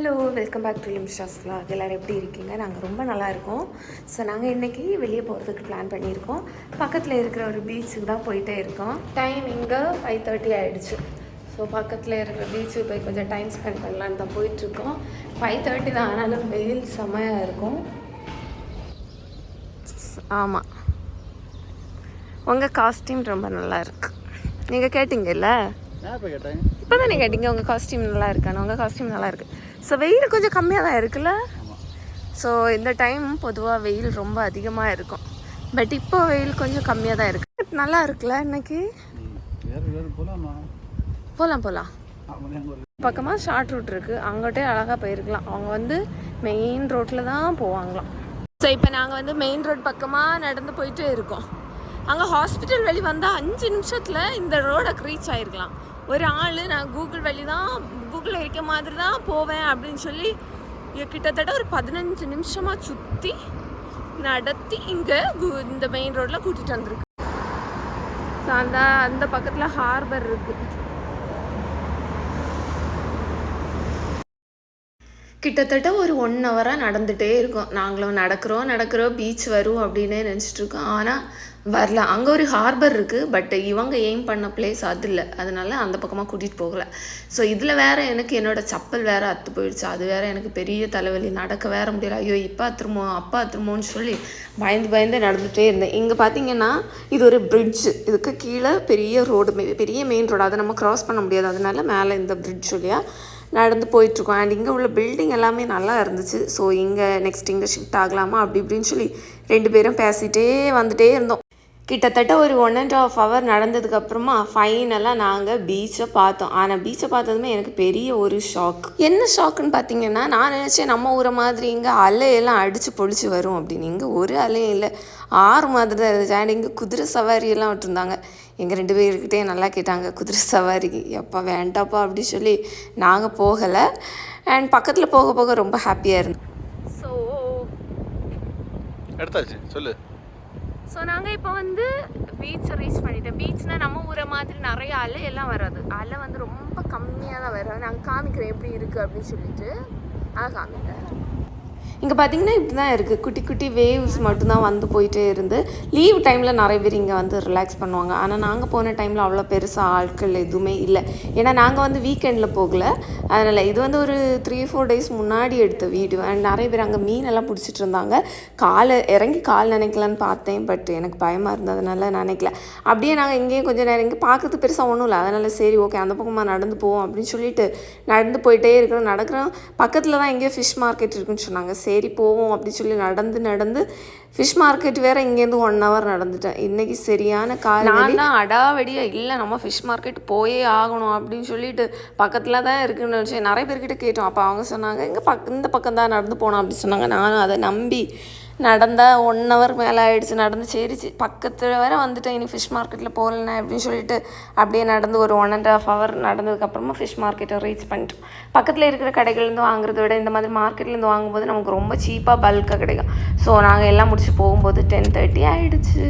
Hello welcome back to லிம்ஸ்டாஸ் எல்லோரும் எப்படி இருக்கீங்க? நாங்கள் ரொம்ப நல்லா இருக்கோம். ஸோ நாங்கள் இன்றைக்கி வெளியே போகிறதுக்கு பிளான் பண்ணியிருக்கோம். பக்கத்தில் இருக்கிற ஒரு பீச்சுக்கு தான் போயிட்டே இருக்கோம். டைம் இங்கே ஃபைவ் தேர்ட்டி ஆகிடுச்சு ஸோ பக்கத்தில் இருக்கிற பீச்சுக்கு போய் கொஞ்சம் டைம் ஸ்பெண்ட் பண்ணலான்னு தான் போயிட்டுருக்கோம். ஃபைவ் தேர்ட்டி தான் ஆனாலும் வெயில் செம்மையாக இருக்கும். ஆமாம் உங்கள் காஸ்டியூம் ரொம்ப நல்லா இருக்கு. நீங்கள் கேட்டிங்கல்ல? இப்போ தானே கேட்டிங்க உங்கள் காஸ்டியூம் நல்லா இருக்கானு உங்கள் காஸ்டியூம் நல்லா இருக்கு. ஸோ வெயில் கொஞ்சம் கம்மியாக தான் இருக்குல்ல? ஸோ இந்த டைம் பொதுவாக வெயில் ரொம்ப அதிகமாக இருக்கும். பட் இப்போ வெயில் கொஞ்சம் கம்மியாக தான் இருக்கு. நல்லா இருக்குல்ல இன்னைக்கு? போகலாம் போகலாம் பக்கமாக ஷார்ட் ரூட் இருக்குது அங்கிட்டே அழகாக போயிருக்கலாம். அவங்க வந்து மெயின் ரோட்டில் தான் போவாங்களாம். ஸோ இப்போ நாங்கள் வந்து மெயின் ரோட் பக்கமாக நடந்து போயிட்டே இருக்கோம். அங்கே ஹாஸ்பிட்டல் வழி வந்தால் அஞ்சு நிமிஷத்தில் இந்த ரோடை ரீச் ஆயிருக்கலாம். ஒரு ஆள் நான் கூகுள் வழி தான் கூகுளில் இருக்க மாதிரி தான் போவேன் அப்படின்னு சொல்லி கிட்டத்தட்ட ஒரு பதினஞ்சு நிமிஷமாக சுற்றி நடத்தி இங்கே இந்த மெயின் ரோட்டில் கூட்டிகிட்டு வந்திருக்கு ஸோ அந்த அந்த பக்கத்தில் ஹார்பர் இருக்குது கிட்டத்தட்ட ஒரு ஒன் ஹவராக நடந்துகிட்டே இருக்கோம். நாங்களும் நடக்கிறோம் நடக்கிறோம் பீச் வரும் அப்படின்னு நினச்சிட்ருக்கோம் ஆனால் வரல. அங்கே ஒரு ஹார்பர் இருக்குது பட் இவங்க எய்ம் பண்ண பிளேஸ் அது இல்லை. அதனால அந்த பக்கமாக கூட்டிகிட்டு போகல. ஸோ இதில் வேற எனக்கு என்னோட சப்பல் வேறு அத்து போயிடுச்சு. அது வேற எனக்கு பெரிய தலைவலி. நடக்க வேற முடியல. ஐயோ இப்போ அத்துருமோ அப்பா அத்துருமோன்னு சொல்லி பயந்து பயந்து நடந்துகிட்டே இருந்தேன். இங்கே பார்த்தீங்கன்னா இது ஒரு bridge. இதுக்கு கீழே பெரிய ரோடு பெரிய மெயின் ரோடு அதை நம்ம கிராஸ் பண்ண முடியாது. அதனால மேலே இந்த பிரிட்ஜ் இல்லையா? நடந்து போயிட்டுருக்கோம். அண்ட் இங்கே உள்ள பில்டிங் எல்லாமே நல்லா இருந்துச்சு. ஸோ இங்கே நெக்ஸ்ட் இங்கே ஷிஃப்ட் ஆகலாமா? அப்படி இப்படின்னு சொல்லி ரெண்டு பேரும் பேசிகிட்டே வந்துகிட்டே இருந்தோம். கிட்டத்தட்ட ஒரு ஒன் அண்ட் ஆஃப் ஹவர் நடந்ததுக்கப்புறமா ஃபைனலாக நாங்கள் பீச்சை பார்த்தோம். ஆனால் பீச்சை பார்த்ததுமே எனக்கு பெரிய ஒரு ஷாக் என்ன ஷாக்குன்னு பார்த்தீங்கன்னா நான் நினச்சேன் நம்ம ஊரை மாதிரி இங்கே அலையெல்லாம் அடித்து பொழிச்சு வரும் அப்படின்னு. இங்கே ஒரு அலையும் இல்லை. ஆறு மாதிரி தான் இருந்துச்சு. அண்ட் இங்கே குதிரை சவாரி எல்லாம் விட்டுருந்தாங்க. எங்கள் ரெண்டு பேர்கிட்டே நல்லா கேட்டாங்க குதிரை சவாரிக்கு எப்பா வேண்டாப்பா அப்படி சொல்லி நாங்கள் போகலை. அண்ட் பக்கத்தில் போக போக ரொம்ப ஹாப்பியாக இருந்தோம். ஸோ எடுத்தாச்சு சொல்லு. ஸோ நாங்கள் இப்போ வந்து பீச்சை ரீச் பண்ணிட்டோம். பீச்னால் நம்ம ஊரை மாதிரி நிறைய அலை எல்லாம் வராது. அலை வந்து ரொம்ப கம்மியாக தான் வராது நாங்கள் காமிக்கிறேன் எப்படி இருக்குது அப்படின்னு சொல்லிட்டு. ஆ காமிக்கிறேன். இங்கே பார்த்தீங்கன்னா இப்படி தான் இருக்குது குட்டி குட்டி வேவ்ஸ் மட்டும்தான் வந்து போயிட்டே இருந்து லீவ் டைமில் நிறைய பேர் இங்கே வந்து ரிலாக்ஸ் பண்ணுவாங்க. ஆனால் நாங்கள் போன டைமில் அவ்வளோ பெருசாக ஆட்கள் எதுவுமே இல்லை. ஏன்னா நாங்கள் வந்து வீக்கெண்டில் போகல. அதனால் இது வந்து ஒரு த்ரீ ஃபோர் டேஸ் முன்னாடி எடுத்த வீடியோ அண்ட் நிறைய பேர் அங்கே மீனெல்லாம் பிடிச்சிட்டு இருந்தாங்க. காலை இறங்கி கால் நினைக்கலான்னு பார்த்தேன். பட் எனக்கு பயமாக இருந்ததுனால நினைக்கல. அப்படியே நாங்கள் இங்கேயும் கொஞ்சம் நேரம் இங்கே பார்க்கறது பெருசாக ஒன்றும் இல்லை. அதனால் சரி ஓகே அந்த பக்கமாக நடந்து போவோம் அப்படின்னு சொல்லிட்டு நடந்து போயிட்டே இருக்கிறோம். நடக்கிறோம். பக்கத்தில் தான் எங்கேயோ ஃபிஷ் மார்க்கெட் இருக்குன்னு சொன்னாங்க. சரி போவோம் அப்படின்னு சொல்லி நடந்து நடந்து ஃபிஷ் மார்க்கெட் வேற இங்கேருந்து ஒன் ஹவர் நடந்துட்டேன். இன்னைக்கு சரியான கால் நான் தான் அடாவடியா இல்லை நம்ம ஃபிஷ் மார்க்கெட் போயே ஆகணும் அப்படின்னு சொல்லிட்டு பக்கத்தில் தான் இருக்குன்னு நினச்சேன். நிறைய பேர்கிட்ட கேட்டோம். அப்போ அவங்க சொன்னாங்க இங்கே பக் இந்த பக்கம் தான் நடந்து போனோம் அப்படின்னு சொன்னாங்க. நானும் அதை நம்பி நடந்தால் ஒன் ஹவர் மேலே ஆகிடுச்சு நடந்து சரி பக்கத்தில் வர வந்துட்டேன் இனி ஃபிஷ் மார்க்கெட்டில் போகலண்ணே அப்படின்னு சொல்லிட்டு அப்படியே நடந்து ஒரு ஒன் அண்ட் ஹாஃப் ஹவர் நடந்ததுக்கப்புறமா ஃபிஷ் மார்க்கெட்டை ரீச் பண்ணிட்டோம். பக்கத்தில் இருக்கிற கடைகள்லேருந்து வாங்குறத விட இந்த மாதிரி மார்க்கெட்லேருந்து வாங்கும்போது நமக்கு ரொம்ப சீப்பாக பல்காக கிடைக்கும். ஸோ நாங்கள் எல்லாம் முடிச்சு போகும்போது டென் தேர்ட்டி ஆகிடுச்சு